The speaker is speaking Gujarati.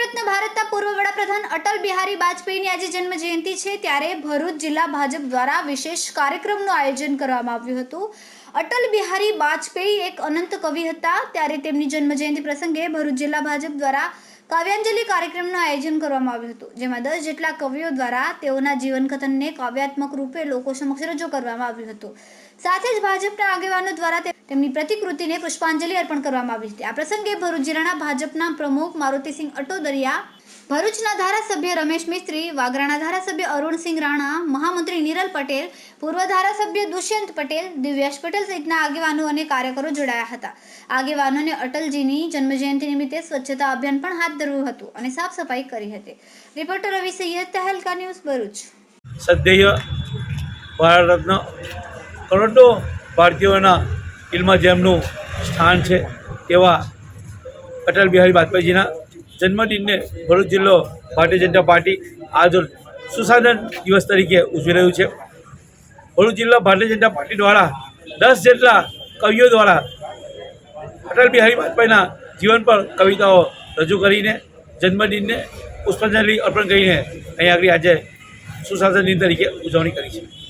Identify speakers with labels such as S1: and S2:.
S1: રત્ન ભારતના પૂર્વ વડાપ્રધાન અટલ બિહારી વાજપેયીની આજે જન્મ જયંતિ છે. ત્યારે ભરૂચ જિલ્લા ભાજપ દ્વારા વિશેષ કાર્યક્રમનું આયોજન કરવામાં આવ્યું હતું. અટલ બિહારી વાજપેયી એક અનંત કવિ હતા. ત્યારે તેમની જન્મ જયંતિ પ્રસંગે ભરૂચ જિલ્લા ભાજપ દ્વારા કાવ્યાંજલિ કાર્યક્રમનું આયોજન કરવામાં આવ્યું હતું, જેમાં દસ જેટલા કવિઓ દ્વારા તેઓના જીવનકથનને કાવ્યાત્મક રૂપે લોકો સમક્ષ રજૂ કરવામાં આવ્યું હતું. સાથે જ ભાજપના આગેવાનો દ્વારા તેમની પ્રતિકૃતિને પુષ્પાંજલિ અર્પણ કરવામાં આવી હતી. આ પ્રસંગે ભરૂચ જિલ્લાના ભાજપના પ્રમુખ મારુતિસિંહ અટોદરિયા ભરૂચના ધારાસભ્ય રમેશ મિસ્ત્રી, વાગરાના ધારાસભ્ય અરુણસિંહ રાણા, મહામંત્રી નિરલ પટેલ, પૂર્વ ધારાસભ્ય દુષ્યંત પટેલ, દિવ્યાશ પટેલ સહિતના આગેવાનો અને કાર્યકરો જોડાયા હતા. આગેવાનોને અટલજીની જન્મજયંતિ નિમિત્તે સ્વચ્છતા અભિયાન પણ હાથ ધરવું હતું અને સાફ સફાઈ કરી હતી. Reporter Ravi Saiyed, Tehelka news, Bharuch.
S2: સદ્ય Bharat કરોડો ભારતીયોના દિલમાં જેમનું સ્થાન છે તેવા અટલ બિહારી વાજપેયીજીના જન્મદિનને ભરૂચ જિલ્લો ભારતીય જનતા પાર્ટી આજ સુશાસન દિવસ તરીકે ઉજવી રહ્યું છે. ભરૂચ જિલ્લા ભારતીય જનતા પાર્ટી દ્વારા દસ જેટલા કવિઓ દ્વારા અટલ બિહારી વાજપેયીના જીવન પર કવિતાઓ રજૂ કરીને જન્મદિનને પુષ્પાંજલિ અર્પણ કરીને અહીં આગળ આજે સુશાસન દિન તરીકે ઉજવણી કરી છે.